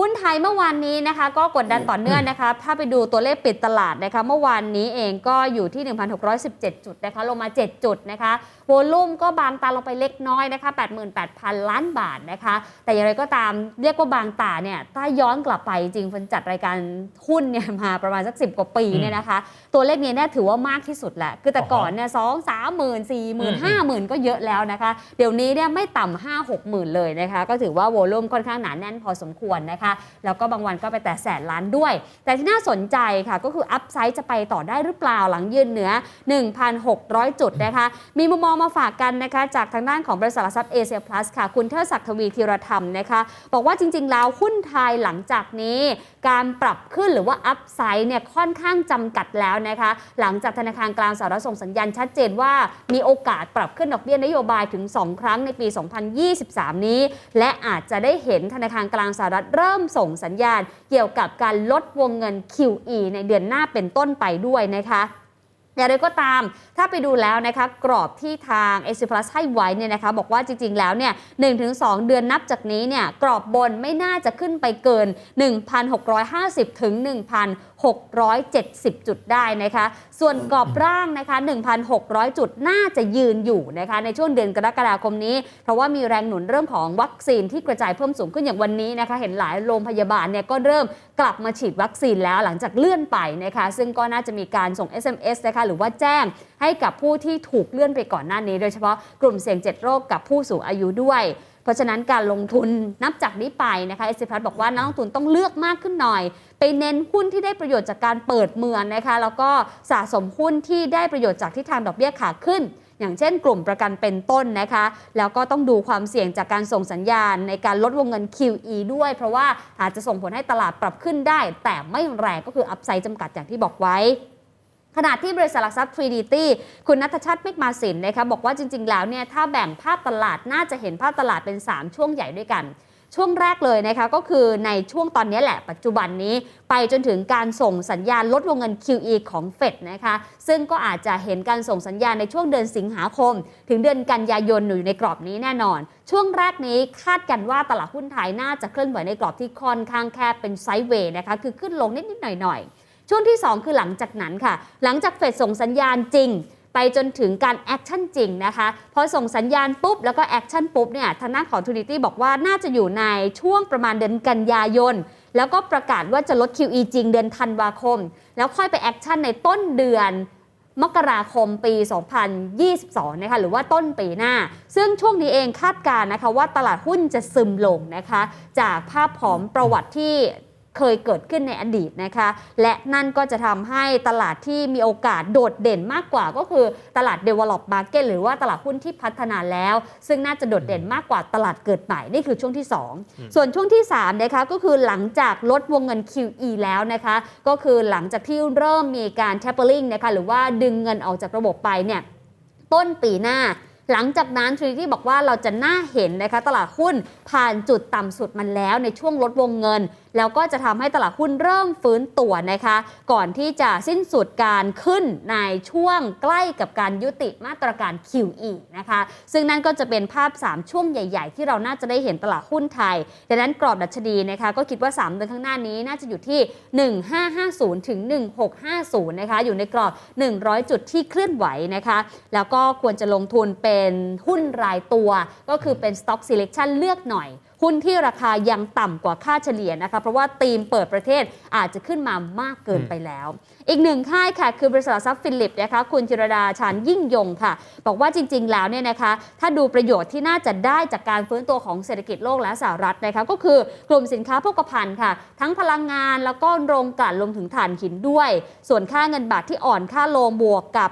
หุ้นไทยเมื่อวานนี้นะคะ ก็กดดันต่อเนื่องนะคะ ถ้าไปดูตัวเลขปิดตลาดนะคะ เมื่อวานนี้เองก็อยู่ที่ 1,617 จุดนะคะ ลงมา 7 จุดนะคะ โวลุ่มก็บางตาลงไปเล็กน้อยนะคะ 88,000 ล้านบาทนะคะ แต่อย่างไรก็ตามเรียกว่าบางตาเนี่ย ถ้าย้อนกลับไปจริงฟันจัดรายการหุ้นเนี่ยมาประมาณสัก 10 กว่าปีเนี่ยนะคะ ตัวเลขนี้เนี่ยถือว่ามากที่สุดแหละ คือแต่ก่อนเนี่ยสองสามหมื่นสี่หมื่นห้าหมื่นก็เยอะแล้วนะคะ เดี๋ยวนี้เนี่ยไม่ต่ำห้าหกหมื่นเลยนะคะ ก็ถือว่าโวลุ่มค่อนข้างหนาแน่นพอสมควรนะคะแล้วก็บางวันก็ไปแต่แสนล้านด้วย แต่ที่น่าสนใจค่ะก็คืออัพไซด์จะไปต่อได้หรือเปล่าหลังยืนเหนือ 1,600 จุดนะคะ มีมุมมองมาฝากกันนะคะ จากทางด้านของบริษัทหลักทรัพย์เอเชียพลัสค่ะ คุณเทิดศักดิ์ทวีธีรธรรมนะคะ บอกว่าจริง ๆ แล้วหุ้นไทยหลังจากนี้ การปรับขึ้นหรือว่าอัพไซด์เนี่ยค่อนข้างจำกัดแล้วนะคะ หลังจากธนาคารกลางสหรัฐส่งสัญญาณชัดเจนว่ามีโอกาสปรับขึ้นดอกเบี้ยนโยบายถึง 2 ครั้งในปี 2023 นี้ และอาจจะได้เห็นธนาคารกลางสหรัฐเริ่มริ่มส่งสัญญาณ เกี่ยวกับการลดวงเงิน QE ในเดือนหน้าเป็นต้นไปด้วยนะคะ อย่างไรก็ตาม ถ้าไปดูแล้วนะคะกรอบที่ทาง a อ p l u s ให้ไว้เนี่ยนะคะบอกว่าจริงๆ แล้วเนี่ย1-2 เดือนนับจากนี้เนี่ยกรอบบนไม่น่าจะขึ้นไปเกิน 1,650 ถึง 1,670 จุดได้นะคะ ส่วนกรอบร่างนะคะ 1,600 จุดน่าจะยืนอยู่นะคะในช่วงเดือนกรกฎาคมนี้ เพราะว่ามีแรงหนุนเรื่องของวัคซีนที่กระจายเพิ่มสูงขึ้นอย่างวันนี้นะคะเห็นหลายโรงพยาบาลเนี่ยก็เริ่มกลับมาฉีดวัคซีนแล้วหลังจากเลื่อนไปนะคะซึ่งก็น่าจะมีการส่ง SMS นะคะหรือว่าแจ้งให้กับผู้ที่ถูกเลื่อนไปก่อนหน้านี้ โดยเฉพาะกลุ่มเสี่ยง 7 โรคกับผู้สูงอายุด้วย เพราะฉะนั้นการลงทุนนับจากนี้ไปนะคะเอสพัทบอกว่านักลงทุนต้องเลือกมากขึ้นหน่อย ไปเน้นหุ้นที่ได้ประโยชน์จากการเปิดเมืองนะคะแล้วก็สะสมหุ้นที่ได้ประโยชน์จากทิศทางดอกเบี้ยขาขึ้นอย่างเช่นกลุ่มประกันเป็นต้นนะคะ แล้วก็ต้องดูความเสี่ยงจากการส่งสัญญาณในการลดวงเงิน QE ด้วย เพราะว่าอาจจะส่งผลให้ตลาดปรับขึ้นได้ แต่ไม่แรงก็คืออัพไซด์จำกัดอย่างที่บอกไว้ ขณะที่บริษัทหลักทรัพย์ Trinity คุณนัทชัดเมฆมาสินนะคะบอกว่าจริง ๆ แล้วเนี่ยถ้าแบ่งภาพตลาดน่าจะเห็นภาพตลาดเป็น 3 ช่วงใหญ่ด้วยกัน ช่วงแรกเลยนะคะก็คือในช่วงตอนนี้แหละปัจจุบันนี้ ไปจนถึงการส่งสัญญาณลดวงเงิน QE ของเฟดนะคะซึ่งก็อาจจะเห็นการส่งสัญญาณในช่วงเดือนสิงหาคม ถึงเดือนกันยายนอยู่ในกรอบนี้แน่นอน ช่วงแรกนี้คาดกันว่าตลาดหุ้นไทยน่าจะเคลื่อนไหวในกรอบที่ค่อนข้างแคบเป็นไซด์เวย์นะคะคือขึ้นลงนิดๆหน่อยๆ ช่วงที่ 2 คือหลังจากนั้นค่ะ หลังจากเฟดส่งสัญญาณจริง ไปจนถึงการแอคชั่นจริงนะคะพอส่งสัญญาณปุ๊บ แล้วก็แอคชั่นปุ๊บเนี่ยทางด้านของ Trinity บอกว่าน่าจะอยู่ในช่วงประมาณเดือนกันยายนแล้วก็ประกาศว่าจะลด QE จริงเดือนธันวาคม แล้วค่อยไปแอคชั่นในต้นเดือนมกราคมปี 2022 นะคะ หรือว่าต้นปีหน้า ซึ่งช่วงนี้เองคาดการณ์นะคะว่าตลาดหุ้นจะซึมลงนะคะ จากภาพผอมประวัติที่ เคยเกิดขึ้นในอดีตนะคะ และนั่นก็จะทำให้ตลาดที่มีโอกาสโดดเด่นมากกว่าก็คือตลาด develop market หรือว่าตลาดหุ้นที่พัฒนาแล้ว ซึ่งน่าจะโดดเด่นมากกว่าตลาดเกิดใหม่นี่คือช่วงที่ 2 ส่วนช่วงที่3นะคะก็คือหลังจากลดวงเงิน QE แล้วนะคะ ก็คือหลังจากที่เริ่มมีการ tapering นะคะหรือว่าดึงเงินออกจากระบบไปเนี่ยต้นปีหน้า หลังจากนั้น Trinity บอกว่าเราจะน่าเห็นนะคะตลาดหุ้นผ่านจุดต่ำสุดมันแล้วในช่วงลดวงเงิน แล้วก็จะทำให้ตลาดหุ้นเริ่มฟื้นตัวนะคะ ก่อนที่จะสิ้นสุดการขึ้นในช่วงใกล้กับการยุติมาตรการ QE นะคะ ซึ่งนั่นก็จะเป็นภาพ 3 ช่วงใหญ่ ๆ ที่เราน่าจะได้เห็นตลาดหุ้นไทยดังนั้นกรอบดัชนีนะคะก็คิดว่า 3 เดือนข้างหน้านี้น่าจะอยู่ที่ 1550 ถึง 1650 นะคะอยู่ในกรอบ 100 จุดที่เคลื่อนไหวนะคะแล้วก็ควรจะลงทุนเป็นหุ้นรายตัว ก็คือเป็น stock selection เลือกหน่อย หุ้นที่ราคายังต่ำกว่าค่าเฉลี่ยนะคะ เพราะว่าธีมเปิดประเทศอาจจะขึ้นมามากเกินไปแล้ว อีกหนึ่งค่ายค่ะ คือบริษัทหลักทรัพย์ฟิลิปนะคะคุณจิรดาชานยิ่งยงค่ะ บอกว่าจริง ๆ แล้วเนี่ยนะคะ ถ้าดูประโยชน์ที่น่าจะได้จากการฟื้นตัวของเศรษฐกิจโลกและสหรัฐนะคะก็คือกลุ่มสินค้าโภคภัณฑ์ค่ะ ทั้งพลังงานแล้วก็โรงกลั่นรวมถึงถ่านหินด้วย ส่วนค่าเงินบาทที่อ่อนค่าลงบวกกับ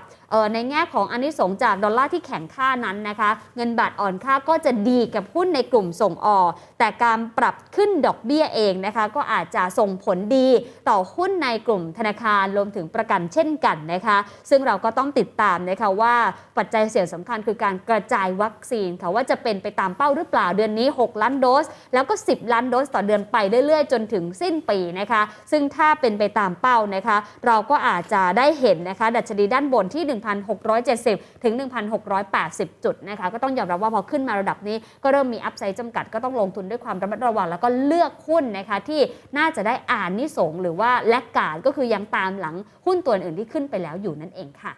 ในแง่ของอันนี้สงจากดอลลาร์ที่แข็งค่านั้นนะคะ เงินบาทอ่อนค่าก็จะดีกับหุ้นในกลุ่มส่งออก แต่การปรับขึ้นดอกเบี้ยเองนะคะ ก็อาจจะส่งผลดีต่อหุ้นในกลุ่มธนาคารรวมถึงประกันเช่นกันนะคะ ซึ่งเราก็ต้องติดตามนะคะว่าปัจจัยเสี่ยงสำคัญคือการกระจายวัคซีนค่ะว่าจะเป็นไปตามเป้าหรือเปล่าเดือนนี้ 6 ล้านโดส แล้วก็ 10 ล้านโดสต่อเดือนไปเรื่อยๆ จนถึงสิ้นปีนะคะ ซึ่งถ้าเป็นไปตามเป้านะคะ เราก็อาจจะได้เห็นนะคะ ดัชนีด้านบนที่1,670 ถึง 1,680 จุดนะคะก็ต้องยอมรับว่าพอขึ้นมาระดับนี้ก็เริ่มมีอัพไซด์จำกัดก็ต้องลงทุนด้วยความระมัดระวัง แล้วก็เลือกหุ้นนะคะที่น่าจะได้อ่านนิสงส์หรือว่าแลกการดก็คือยังตามหลังหุ้นตัวอื่นที่ขึ้นไปแล้วอยู่นั่นเองค่ะ